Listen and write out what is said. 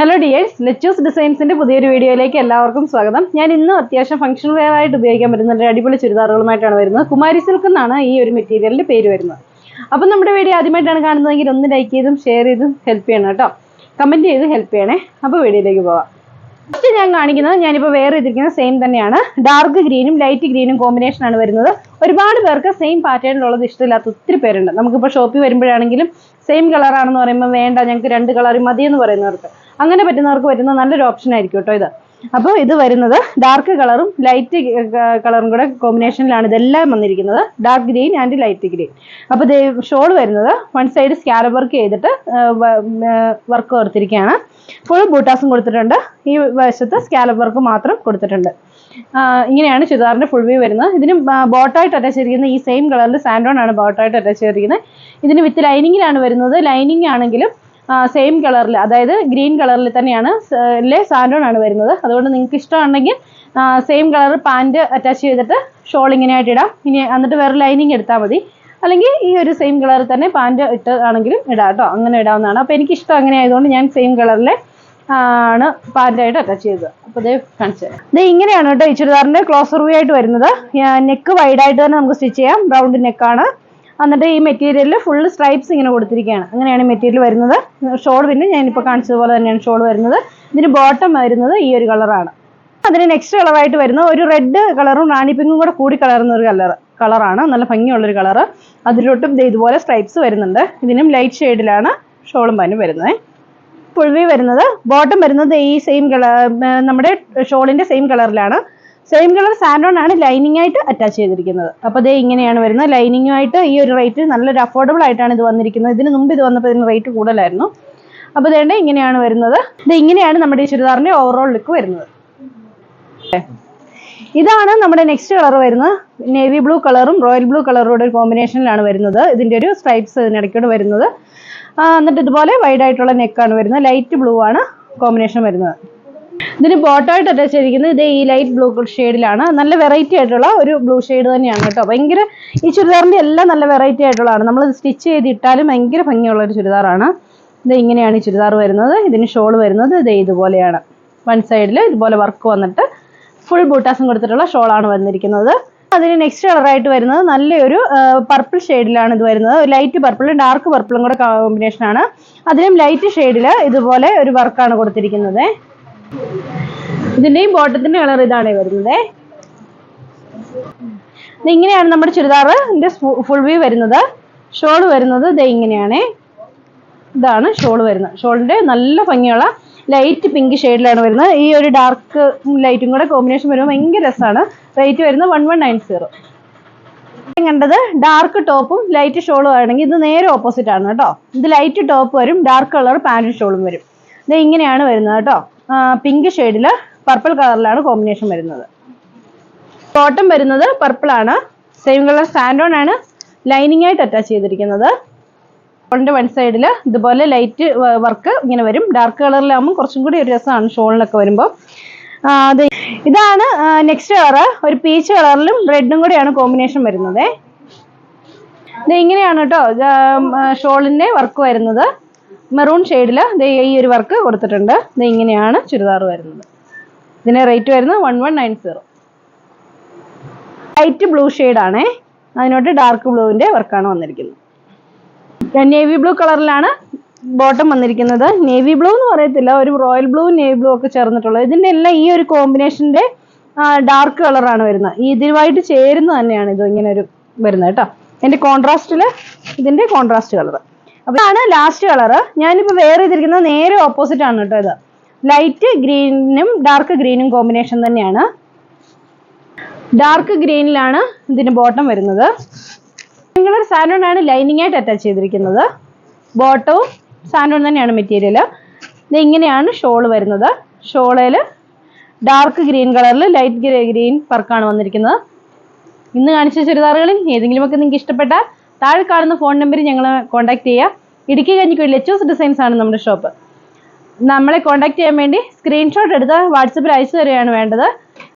Hello dears Lechu's ഡിസൈൻസിന്റെ പുതിയൊരു വീഡിയോയിലേക്ക് എല്ലാവർക്കും സ്വാഗതം. ഞാൻ ഇന്നും അത്യാവശ്യം ഫംഗ്ഷൻ വെയർ ആയിട്ട് ഉപയോഗിക്കാൻ പറ്റുന്ന ഒരു അടിപൊളി ചുരിദാറുകളുമായിട്ടാണ് വരുന്നത്. കുമാരി സിൽക്ക് എന്നാണ് ഈ ഒരു മെറ്റീരിയലിന്റെ പേര് വരുന്നത്. അപ്പം നമ്മുടെ വീഡിയോ ആദ്യമായിട്ടാണ് കാണുന്നതെങ്കിൽ ഒന്ന് ലൈക്ക് ചെയ്തും ഷെയർ ചെയ്തും ഹെൽപ്പ് ചെയ്യണം കേട്ടോ. കമന്റ് ചെയ്ത് ഹെൽപ്പ് ചെയ്യണേ. അപ്പോൾ വീഡിയോയിലേക്ക് പോവാം. ഫസ്റ്റ് ഞാൻ കാണിക്കുന്നത് ഞാനിപ്പോൾ വേറെ ചെയ്തിരിക്കുന്നത് സെയിം തന്നെയാണ്. ഡാർക്ക് ഗ്രീനും ലൈറ്റ് ഗ്രീനും കോമ്പിനേഷൻ ആണ് വരുന്നത്. ഒരുപാട് പേർക്ക് സെയിം പാറ്റേണിലുള്ളത് ഇഷ്ടമില്ലാത്ത ഒത്തിരി പേരുണ്ട്. നമുക്കിപ്പോൾ ഷോപ്പിൽ വരുമ്പോഴാണെങ്കിലും സെയിം കളറാണെന്ന് പറയുമ്പോൾ വേണ്ട ഞങ്ങൾക്ക് രണ്ട് കളർ മതി എന്ന് പറയുന്നവർക്ക്. അങ്ങനെ പറ്റുന്നവർക്ക് പറ്റുന്ന നല്ലൊരു ഓപ്ഷൻ ആയിരിക്കും കേട്ടോ ഇത്. അപ്പോൾ ഇത് വരുന്നത് ഡാർക്ക് കളറും ലൈറ്റ് കളറും കൂടെ കോമ്പിനേഷനിലാണ് ഇതെല്ലാം വന്നിരിക്കുന്നത്. Dark green and light green അപ്പോൾ ഇത് ഷോൾ വരുന്നത് വൺ സൈഡ് സ്കാലപ്പ് വർക്ക് ചെയ്തിട്ട് വർക്ക് കൊടുത്തിരിക്കുകയാണ്. ഫുൾ ബൂട്ടാസും കൊടുത്തിട്ടുണ്ട്. ഈ വശത്ത് സ്കാലപ്പ് വർക്ക് മാത്രം കൊടുത്തിട്ടുണ്ട്. ഇങ്ങനെയാണ് ചുരിദാറിന്റെ ഫുൾ വ്യൂ വരുന്നത്. ഇതിന് ബോട്ടായിട്ട് അറ്റാച്ച് ചെയ്തിരിക്കുന്ന ഈ സെയിം കളറിൽ സാൻഡോൺ ആണ് ബോട്ടായിട്ട് അറ്റാച്ച് ചെയ്തിരിക്കുന്നത്. ഇതിന് വിത്ത് ലൈനിങ്ങിലാണ് വരുന്നത്. ലൈനിങ് ആണെങ്കിലും സെയിം കളറിൽ അതായത് ഗ്രീൻ കളറിൽ തന്നെയാണ് സാൻഡോൺ ആണ് വരുന്നത്. അതുകൊണ്ട് നിങ്ങൾക്ക് ഇഷ്ടമുണ്ടെങ്കിൽ സെയിം കളർ പാന്റ് അറ്റാച്ച് ചെയ്തിട്ട് ഷോൾ ഇങ്ങനെയായിട്ട് ഇടാം. ഇനി എന്നിട്ട് വേറെ ലൈനിങ് എടുത്താൽ മതി. അല്ലെങ്കിൽ ഈ ഒരു സെയിം കളറിൽ തന്നെ പാന്റ് ഇട്ട് ആണെങ്കിലും ഇടാം കേട്ടോ. അങ്ങനെ ഇടാവുന്നതാണ്. അപ്പോൾ എനിക്ക് ഇഷ്ടം അങ്ങനെ ആയതുകൊണ്ട് ഞാൻ സെയിം കളറിലെ ആണ് പാന്റായിട്ട് അറ്റാച്ച് ചെയ്തത്. അപ്പോൾ ഇത് കാണിച്ചു തരാം. ഇത് ഇങ്ങനെയാണ് കേട്ടോ ഈ ചുരിദാറിന്റെ ക്ലോസർ വ്യൂ ആയിട്ട് വരുന്നത്. നെക്ക് വൈഡായിട്ട് തന്നെ നമുക്ക് സ്റ്റിച്ച് ചെയ്യാം. റൗണ്ട് നെക്കാണ് എന്നിട്ട് ഈ മെറ്റീരിയലിൽ ഫുള്ള് സ്ട്രൈപ്സ് ഇങ്ങനെ കൊടുത്തിരിക്കുകയാണ് അങ്ങനെയാണ് മെറ്റീരിയൽ വരുന്നത്. ഷോൾ പിന്നെ ഞാനിപ്പോൾ കാണിച്ചതുപോലെ തന്നെയാണ് ഷോൾ വരുന്നത്. ഇതിന് ബോട്ടം വരുന്നത് ഈ ഒരു കളറാണ് അതിന് നെക്സ്റ്റ് കളറായിട്ട് വരുന്ന ഒരു റെഡ് കളറും റാണി പിങ്കും കൂടെ കൂടി കലർന്ന ഒരു കളർ കളറാണ് നല്ല ഭംഗിയുള്ളൊരു കളറ് അതിലോട്ടും ഇതുപോലെ സ്ട്രൈപ്സ് വരുന്നുണ്ട്. ഇതിനും ലൈറ്റ് ഷെയ്ഡിലാണ് ഷോളും പാനും വരുന്നത്. പുഴുവി വരുന്നത് ബോട്ടം വരുന്നത് ഈ സെയിം കളർ നമ്മുടെ ഷോളിന്റെ സെയിം കളറിലാണ് സെയിം കളർ സാൻഡോൺ ആണ് ലൈനിങ് ആയിട്ട് അറ്റാച്ച് ചെയ്തിരിക്കുന്നത്. അപ്പോൾ ദേ ഇങ്ങനെയാണ് വരുന്നത്. ലൈനിങ്ങുമായിട്ട് ഈ ഒരു റേറ്റ് നല്ലൊരു അഫോർഡബിൾ ആയിട്ടാണ് ഇത് വന്നിരിക്കുന്നത്. ഇതിന് മുമ്പ് ഇത് വന്നപ്പോൾ ഇതിന് റേറ്റ് കൂടുതലായിരുന്നു. അപ്പോൾ ഇതേണ്ട ഇങ്ങനെയാണ് വരുന്നത്. ഇത് ഇങ്ങനെയാണ് നമ്മുടെ ഈ ചുരിദാറിന്റെ ഓവറോൾ ലുക്ക് വരുന്നത്. ഇതാണ് നമ്മുടെ നെക്സ്റ്റ് കളർ വരുന്നത്. നേവി ബ്ലൂ കളറും റോയൽ ബ്ലൂ കളറോടെ ഒരു കോമ്പിനേഷനിലാണ് വരുന്നത്. ഇതിന്റെ ഒരു സ്ട്രൈപ്സ് ഇതിനിടയ്ക്കോട് വരുന്നത്. എന്നിട്ട് ഇതുപോലെ വൈഡ് ആയിട്ടുള്ള നെക്കാണ് വരുന്നത്. ലൈറ്റ് ബ്ലൂ ആണ് കോമ്പിനേഷൻ വരുന്നത്. ഇതിന് ബോട്ടമായിട്ട് അറ്റാച്ച് ചെയ്തിരിക്കുന്നത്. ഇത് ഈ ലൈറ്റ് ബ്ലൂ ഷെയ്ഡിലാണ് നല്ല വെറൈറ്റി ആയിട്ടുള്ള ഒരു ബ്ലൂ ഷെയ്ഡ് തന്നെയാണ് കേട്ടോ. ഭയങ്കര ഈ ചുരിദാറിന്റെ എല്ലാം നല്ല വെറൈറ്റി ആയിട്ടുള്ളതാണ്. നമ്മൾ സ്റ്റിച്ച് ചെയ്ത് ഇട്ടാലും ഭയങ്കര ഭംഗിയുള്ള ഒരു ചുരിദാറാണ്. ഇത് ഇങ്ങനെയാണ് ഈ ചുരിദാർ വരുന്നത്. ഇതിന് ഷോൾ വരുന്നത് ഇത് ഇതുപോലെയാണ്. വൺ സൈഡിൽ ഇതുപോലെ വർക്ക് വന്നിട്ട് ഫുൾ ബൂട്ടാസും കൊടുത്തിട്ടുള്ള ഷോളാണ് വന്നിരിക്കുന്നത്. അതിന് നെക്സ്റ്റ് കളറായിട്ട് വരുന്നത് നല്ലൊരു പർപ്പിൾ ഷെയ്ഡിലാണ് ഇത് വരുന്നത്. ലൈറ്റ് പർപ്പിളും ഡാർക്ക് പർപ്പിളും കൂടെ കോമ്പിനേഷനാണ് അതിലും ലൈറ്റ് ഷെയ്ഡിൽ ഇതുപോലെ ഒരു വർക്കാണ് കൊടുത്തിരിക്കുന്നത്. ഇതിന്റെയും ബോട്ടത്തിന്റെ കളർ ഇതാണ് വരുന്നത്. ഇങ്ങനെയാണ് നമ്മുടെ ചുരിദാറിന്റെ ഫുൾ വ്യൂ വരുന്നത്. ഷോൾ വരുന്നത് ഇത് ഇങ്ങനെയാണ്. ഇതാണ് ഷോൾ വരുന്നത്. ഷോളിന്റെ നല്ല ഭംഗിയുള്ള ലൈറ്റ് പിങ്ക് ഷെയ്ഡിലാണ് വരുന്നത്. ഈ ഒരു ഡാർക്ക് ലൈറ്റും കൂടെ കോമ്പിനേഷൻ വരുമ്പോൾ ഭയങ്കര രസമാണ് റേറ്റ് വരുന്നത് വൺ വൺ നയൻ സീറോ കണ്ടത് ഡാർക്ക് ടോപ്പും ലൈറ്റ് ഷോളും ആണെങ്കിൽ ഇത് നേരെ ഓപ്പോസിറ്റ് ആണ് കേട്ടോ. ഇത് ലൈറ്റ് ടോപ്പ് വരും ഡാർക്ക് കളർ പാന്റും ഷോളും വരും. ഇത് ഇങ്ങനെയാണ് വരുന്നത് കേട്ടോ. പിങ്ക് ഷെയ്ഡിൽ പർപ്പിൾ കളറിലാണ് കോമ്പിനേഷൻ വരുന്നത്. ബോട്ടം വരുന്നത് പർപ്പിൾ ആണ്. സെയിം കളർ സാൻഡോൺ ആണ്. ലൈനിങ് ആയിട്ട് അറ്റാച്ച് ചെയ്തിരിക്കുന്നത്. ഫോണിന്റെ വൺ സൈഡിൽ ഇതുപോലെ ലൈറ്റ് വർക്ക് ഇങ്ങനെ വരും. ഡാർക്ക് കളറിലാകുമ്പോൾ കുറച്ചും കൂടി ഒരു രസമാണ് ഷോളിലൊക്കെ വരുമ്പോൾ അത് ഇതാണ് നെക്സ്റ്റ് കളർ ഒരു പീച്ച് കളറിലും റെഡും കൂടെയാണ് കോമ്പിനേഷൻ വരുന്നത്. ഇത് ഇങ്ങനെയാണ് കേട്ടോ ഷോളിന്റെ വർക്ക് വരുന്നത്. മെറൂൺ ഷെയ്ഡിൽ ഈ ഒരു വർക്ക് കൊടുത്തിട്ടുണ്ട്. ഇത് ഇങ്ങനെയാണ് ചുരിദാർ വരുന്നത്. ഇതിന് റേറ്റ് വരുന്നത് one one nine zero light blue ആണേ. അതിനോട്ട് ഡാർക്ക് ബ്ലൂവിന്റെ വർക്കാണ് വന്നിരിക്കുന്നത്. നേവി ബ്ലൂ കളറിലാണ് ബോട്ടം വന്നിരിക്കുന്നത്. നേവി ബ്ലൂ എന്ന് പറയത്തില്ല. ഒരു റോയൽ ബ്ലൂ നേവി ബ്ലൂ ഒക്കെ ചേർന്നിട്ടുള്ളത്. ഇതിന്റെ എല്ലാം ഈ ഒരു കോമ്പിനേഷന്റെ ഡാർക്ക് കളറാണ് വരുന്നത്. ഈ ഇതുമായിട്ട് ചേരുന്ന തന്നെയാണ് ഇത് ഇങ്ങനെ ഒരു വരുന്നത് കേട്ടോ. എന്റെ കോൺട്രാസ്റ്റിൽ ഇതിന്റെ കോൺട്രാസ്റ്റ് കളർ അപ്പൊ ഇതാണ് ലാസ്റ്റ് കളർ ഞാനിപ്പോ വേറെ ചെയ്തിരിക്കുന്നത് നേരെ ഓപ്പോസിറ്റ് ആണ് കേട്ടോ ഇത്. ലൈറ്റ് ഗ്രീനും ഡാർക്ക് ഗ്രീനും കോമ്പിനേഷൻ തന്നെയാണ്. ഡാർക്ക് ഗ്രീനിലാണ് ഇതിന്റെ ബോട്ടം വരുന്നത്. നിങ്ങളൊരു സാൻഡോൺ ആണ് ലൈനിങ് ആയിട്ട് അറ്റാച്ച് ചെയ്തിരിക്കുന്നത്. ബോട്ടവും സാൻഡോൺ തന്നെയാണ് മെറ്റീരിയൽ ഇത് ഇങ്ങനെയാണ് ഷോൾ വരുന്നത്. ഷോളയിൽ ഡാർക്ക് ഗ്രീൻ കളറിൽ ലൈറ്റ് ഗ്രേ ഗ്രീൻ വർക്കാണ് വന്നിരിക്കുന്നത്. ഇന്ന് കാണിച്ച ചുരിദാറുകളിൽ ഏതെങ്കിലുമൊക്കെ നിങ്ങൾക്ക് ഇഷ്ടപ്പെട്ടാൽ താഴെ കാണുന്ന ഫോൺ നമ്പറിൽ ഞങ്ങൾ കോൺടാക്ട് ചെയ്യുക. ഇടുക്കി കഞ്ഞിക്കുഴി ലെച്ചോസ് ഡിസൈൻസ് ആണ് നമ്മുടെ ഷോപ്പ് നമ്മളെ കോൺടാക്ട് ചെയ്യാൻ വേണ്ടി സ്ക്രീൻഷോട്ട് എടുത്ത് വാട്സപ്പിൽ അയച്ചു തരികയാണ് വേണ്ടത്.